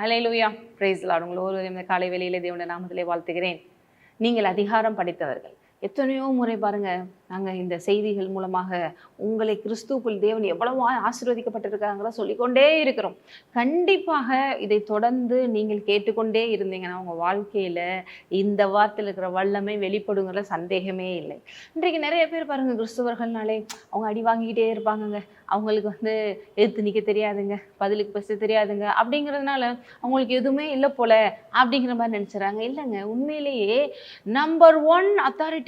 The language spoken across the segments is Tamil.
ஹலையிலுயா பிரைஸ் லார்ட் உங்களை ஒரு காலை வேளையிலே தேவனுடைய நாமத்திலே வாழ்த்துகிறேன். நீங்கள் அதிகாரம் படைத்தவர்கள். எத்தனையோ முறை பாருங்க நாங்கள் இந்த செய்திகள் மூலமாக உங்களை கிறிஸ்துவுக்குள் தேவன் எவ்வளவோ ஆசீர்வதிக்கப்பட்டிருக்காங்கிற சொல்லிக்கொண்டே இருக்கிறோம். கண்டிப்பாக இதை தொடர்ந்து நீங்கள் கேட்டுக்கொண்டே இருந்தீங்கன்னா உங்கள் வாழ்க்கையில் இந்த வார்த்தையில் இருக்கிற வல்லமை வெளிப்படுங்கிற சந்தேகமே இல்லை. இன்றைக்கு நிறைய பேர் பாருங்க கிறிஸ்துவர்கள்னாலே அவங்க அடி வாங்கிக்கிட்டே இருப்பாங்கங்க. அவங்களுக்கு வந்து எதிர்த்து நிற்க தெரியாதுங்க பதிலுக்கு பேச தெரியாதுங்க. அப்படிங்கிறதுனால அவங்களுக்கு எதுவுமே இல்லை போல அப்படிங்கிற மாதிரி நினச்சிடறாங்க இல்லைங்க உண்மையிலேயே நம்பர் ஒன்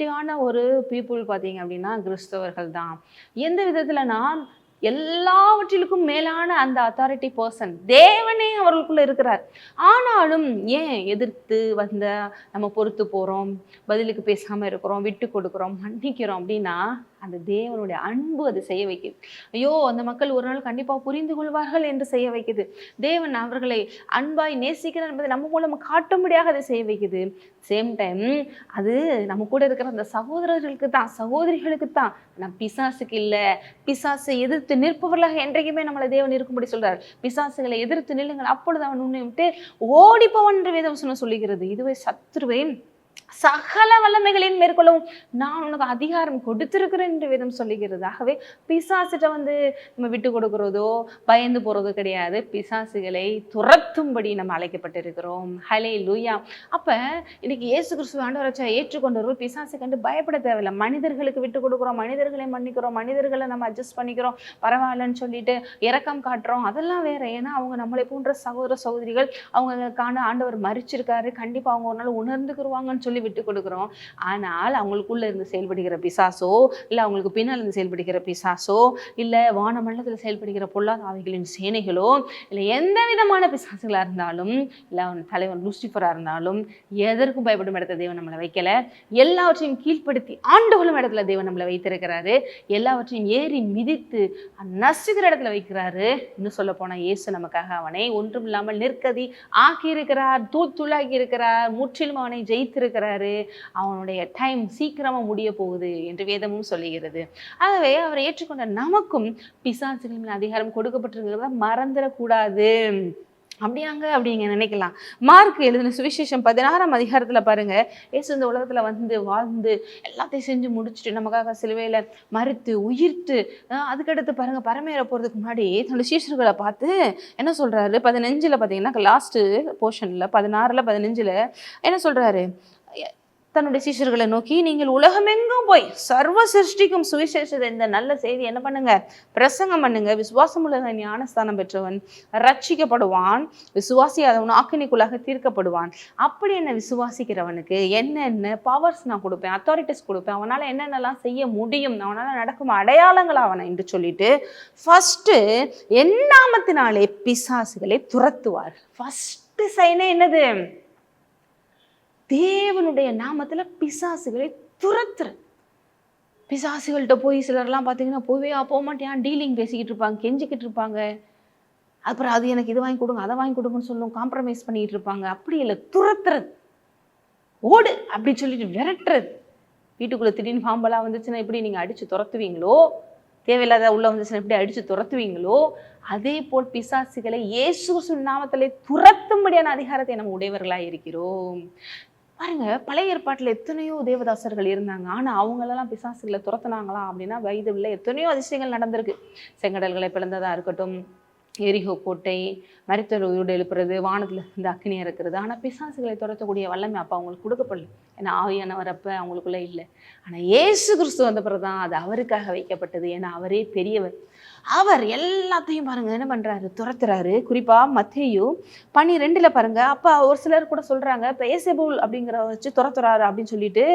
அத்தாரிட்டியான ஒரு பீப்புள் பார்த்தீங்க அப்படின்னா கிறிஸ்தவர்கள் தான். எந்த விதத்துலனா எல்லாவற்றிலுக்கும் மேலான அந்த அத்தாரிட்டி பர்சன் தேவனே அவர்களுக்குள்ள இருக்கிறார். ஆனாலும் ஏன் எதிர்த்து வந்த நம்ம பொறுத்து போகிறோம் பதிலுக்கு பேசாமல் இருக்கிறோம் விட்டு கொடுக்குறோம் மன்னிக்கிறோம் அப்படின்னா அந்த தேவனுடைய அன்பு அது செய்ய வைக்குது. ஐயோ அந்த மக்கள் ஒரு நாள் கண்டிப்பாக புரிந்து கொள்வார்கள் என்று செய்ய வைக்குது. தேவன் அவர்களை அன்பாய் நேசிக்கிறார் என்பதை நம்ம மூலம் காட்டும்படியாக அதை செய்ய வைக்குது. சேம் டைம் அது நம்ம கூட இருக்கிற அந்த சகோதரர்களுக்கு தான் சகோதரிகளுக்கு தான். நான் பிசாசுக்கு இல்லை. பிசாசை எதிர்த்து நிற்பவர்களாக என்றைக்குமே நம்மளை தேவன் இருக்கும்படி சொல்றார். பிசாசுகளை எதிர்த்து நில்லுங்கள். அப்பொழுது அவன் உன்னை விட்டு ஓடிப்பவன் என்று வேதம் சொன்ன சொல்லுகிறது. இதுவே சத்ருவேன் சகல வல்லமைகளையும் மேற்கொள்ளவும் நான் உனக்கு அதிகாரம் கொடுத்திருக்கிறேன் என்று வேதம் சொல்லுகிறது. ஆகவே பிசாசிட்ட வந்து நம்ம விட்டு கொடுக்கிறதோ பயந்து போகிறதோ கிடையாது. பிசாசுகளை துரத்தும்படி நம்ம அழைக்கப்பட்டிருக்கிறோம். ஹலே லூயா அப்போ இன்னைக்கு இயேசு கிறிஸ்து ஆண்டவரச்சா ஏற்றுக்கொண்டவர்கள் பிசாசு கண்டு பயப்பட தேவையில்லை. மனிதர்களுக்கு விட்டு கொடுக்குறோம் மனிதர்களை மன்னிக்கிறோம் மனிதர்களை நம்ம அட்ஜஸ்ட் பண்ணிக்கிறோம் பரவாயில்லன்னு சொல்லிட்டு இறக்கம் காட்டுறோம். அதெல்லாம் வேற. ஏன்னா அவங்க நம்மளை போன்ற சகோதர சகோதரிகள் அவங்களுக்கான ஆண்டவர் மறிச்சிருக்காரு. கண்டிப்பாக அவங்க ஒரு நாள் உணர்ந்துக்குருவாங்கன்னு சொல்லி விட்டு கொடுக்குறோம். ஆனால் அவங்களுக்குள்ள இருந்து செயல்படுகிற பிசாசோ இல்லை அவங்களுக்கு பின்னால் இருந்து செயல்படுகிற பிசாசோ இல்லை வானமண்டலத்தில் செயல்படுகிற பொல்லாத ஆவிகளின் சேனைகளோ இல்லை எந்த விதமான பிசாசுகளாக இருந்தாலும் இல்லை அவன் தலைவன் லூசிஃபராக இருந்தாலும் எதற்கும் பயப்படும் இடத்துல தேவன் நம்மளை வைக்கல. எல்லாவற்றையும் கீழ்ப்படுத்தி ஆண்டுகளும் இடத்துல தேவன் நம்மளை வைத்திருக்கிறாரு. எல்லாவற்றையும் ஏறி மிதித்து நசுகிற இடத்துல வைக்கிறாரு. இன்னும் சொல்ல போனால் இயேசு நமக்காக அவனை ஒன்றும் இல்லாமல் நிற்கதி ஆக்கியிருக்கிறார் தூள் தூளாக்கி இருக்கிறார் முற்றிலும் அவனை ஜெயித்திருக்கிறார். அவனுடைய டைம் சீக்கிரமா முடிய போகுது என்று வேதமும் சொல்லுகிறது. ஆகவே அவரை ஏற்றுக்கொண்ட நமக்கும் பிசாசுகளின் அதிகாரம் கொடுக்கப்பட்டிருக்கிறத மறந்துடக்கூடாது. அப்படியாங்க? அப்படிங்க நினைக்கலாம். மார்க் எழுதின சுவிசேஷம் பதினாறாம் அதிகாரத்துல பாருங்க. ஏசு இந்த உலகத்துல வந்து வாழ்ந்து எல்லாத்தையும் செஞ்சு முடிச்சுட்டு நமக்காக சிலுவையில மறுத்து உயிர்த்து அதுக்கடுத்து பாருங்க பரமேற போறதுக்கு முன்னாடி தன்னோட சீஷர்களை பார்த்து என்ன சொல்றாரு? பதினஞ்சில் பாத்தீங்கன்னா லாஸ்ட்டு போர்ஷன்ல பதினாறுல பதினஞ்சுல என்ன சொல்றாரு? தன்னுடைய சீஷர்களை நோக்கி நீங்கள் உலகமெங்கும் போய் சர்வ சிருஷ்டிக்கும் சுவிசேஷத்தை இந்த நல்ல செய்தி என்ன பண்ணுங்க? பிரசங்கம் பண்ணுங்க. விசுவாசம் உள்ள ஞானஸ்தானம் பெற்றவன். ரட்சிக்கப்படுவான் விசுவாசியாதவன் ஆக்கினிக்குள்ளாக தீர்க்கப்படுவான். அப்படி என்ன விசுவாசிக்கிறவனுக்கு என்னென்ன பவர்ஸ் நான் கொடுப்பேன்? அத்தாரிட்டிஸ் கொடுப்பேன். அவனால என்னென்னலாம் செய்ய முடியும்? அவனால நடக்கும் அடையாளங்கள் அவனை என்று சொல்லிட்டு ஃபஸ்ட்டு என் நாமத்தினாலே பிசாசுகளை துரத்துவார் ஃபஸ்ட்டு சைனே என்னது? தேவனுடைய நாமத்தில் பிசாசுகளை துரத்துறது பிசாசுகள்கிட்ட போய் சிலர்லாம் பார்த்தீங்கன்னா போவே போக மாட்டேன் டீலிங் பேசிக்கிட்டு இருப்பாங்க கெஞ்சிக்கிட்டு இருப்பாங்க. அப்புறம் அது எனக்கு இது வாங்கி கொடுங்க அதை வாங்கி கொடுங்கன்னு சொல்லும் காம்ப்ரமைஸ் பண்ணிக்கிட்டு இருப்பாங்க. அப்படி இல்லை துரத்துறது. ஓடு! அப்படி சொல்லிட்டு விரட்டுறது. வீட்டுக்குள்ளே திடீர்னு பாம்பெல்லாம் வந்துச்சுன்னா எப்படி நீங்கள் அடித்து துரத்துவீங்களோ? தேவையில்லாத உள்ள வந்துச்சுன்னா எப்படி அடித்து துரத்துவீங்களோ? அதே போல் பிசாசுகளை இயேசு கிறிஸ்துவின் நாமத்திலே துரத்தும்படியான அதிகாரத்தை நம்ம உடையவர்களாக இருக்கிறோம். பாருங்க பழைய ஏற்பாட்டில் எத்தனையோ தேவதாசர்கள் இருந்தாங்க. ஆனால் அவங்களெல்லாம் பிசாசுகளை துரத்துனாங்களா அப்படின்னா பைபிளில் எத்தனையோ அதிசயங்கள் நடந்திருக்கு. செங்கடல்களை பிளந்ததாக இருக்கட்டும் எரிகோ கோட்டை மரித்தல் உயிரோடு எழுப்புறது வானத்தில் இருந்து அக்னி இறக்குறது. ஆனால் பிசாசுகளை துரத்தக்கூடிய வல்லமை அப்போ அவங்களுக்கு கொடுக்கப்படல. ஏன்னா ஆவியானவர் அப்போ அவங்களுக்குள்ளே இல்லை. ஆனால் இயேசு கிறிஸ்து வந்த பிறகு தான் அது அவருக்காக வைக்கப்பட்டது. ஏன்னா அவரே பெரியவர். அவர் எல்லாத்தையும் பாருங்க என்ன பண்றாரு? துரத்துறாரு. குறிப்பா மத்தேயு பனிரெண்டில் பாருங்க அப்ப ஒரு சிலர் கூட சொல்றாங்க பேசபுள் அப்படிங்கிற வச்சு துரத்துறாரு அப்படின்னு சொல்லிட்டு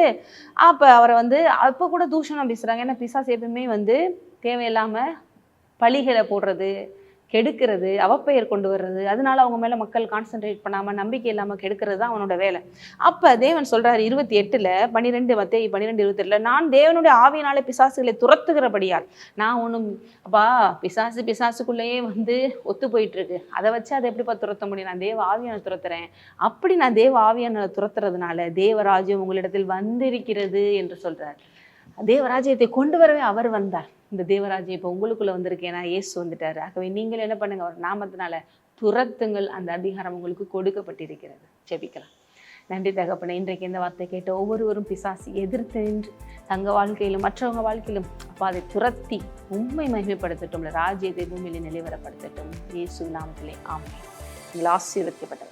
அப்ப அவரை வந்து அப்ப கூட தூஷணம் பேசுறாங்க. ஏன்னா பிசாஸ் எப்பவுமே வந்து தேவையில்லாம பழிகளை போடுறது கெடுக்கிறது அவப்பெயர் கொண்டு வர்றது அதனால அவங்க மேலே மக்கள் கான்சென்ட்ரேட் பண்ணாமல் நம்பிக்கை இல்லாமல் கெடுக்கிறது தான் அவனோட வேலை. அப்போ தேவன் சொல்கிறார் இருபத்தி எட்டுல பன்னிரெண்டு மத்தேயு பன்னிரெண்டு இருபத்தி எட்டுல நான் தேவனுடைய ஆவியினாலே பிசாசுகளை துரத்துகிறபடியால் நான் ஒன்றும் அப்பா பிசாசு பிசாசுக்குள்ளேயே வந்து ஒத்து போயிட்டுருக்கு. அதை வச்சு அதை எப்படிப்பா துரத்த முடியும்? நான் தேவ ஆவியான துரத்துறேன். அப்படி நான் தேவ ஆவியான துரத்துறதுனால தேவராஜ்யம் உங்களிடத்தில் வந்திருக்கிறது என்று சொல்கிறார் தேவராஜ்யத்தை கொண்டு வரவே அவர் வந்தார். இந்த தேவராஜ்யம் இப்போ உங்களுக்குள்ளே வந்திருக்கேனா இயேசு வந்துட்டார். ஆகவே நீங்கள் என்ன பண்ணுங்க? அவர் நாமத்தினால துரத்துங்கள். அந்த அதிகாரம் உங்களுக்கு கொடுக்கப்பட்டிருக்கிறது. ஜெபிக்கலாம். நன்றி தகப்பன. இன்றைக்கு இந்த வார்த்தை கேட்ட ஒவ்வொருவரும் பிசாசி எதிர்த்து நின்று தங்க வாழ்க்கையிலும் மற்றவங்க வாழ்க்கையிலும் அப்போ அதை துரத்தி உண்மை மகிமைப்படுத்தட்டும். ராஜ்யத்தை பூமியில நிலைவரப்படுத்தட்டும். இயேசு நாமத்திலே. ஆமை நீங்கள் ஆசீர்வதிக்கப்பட்ட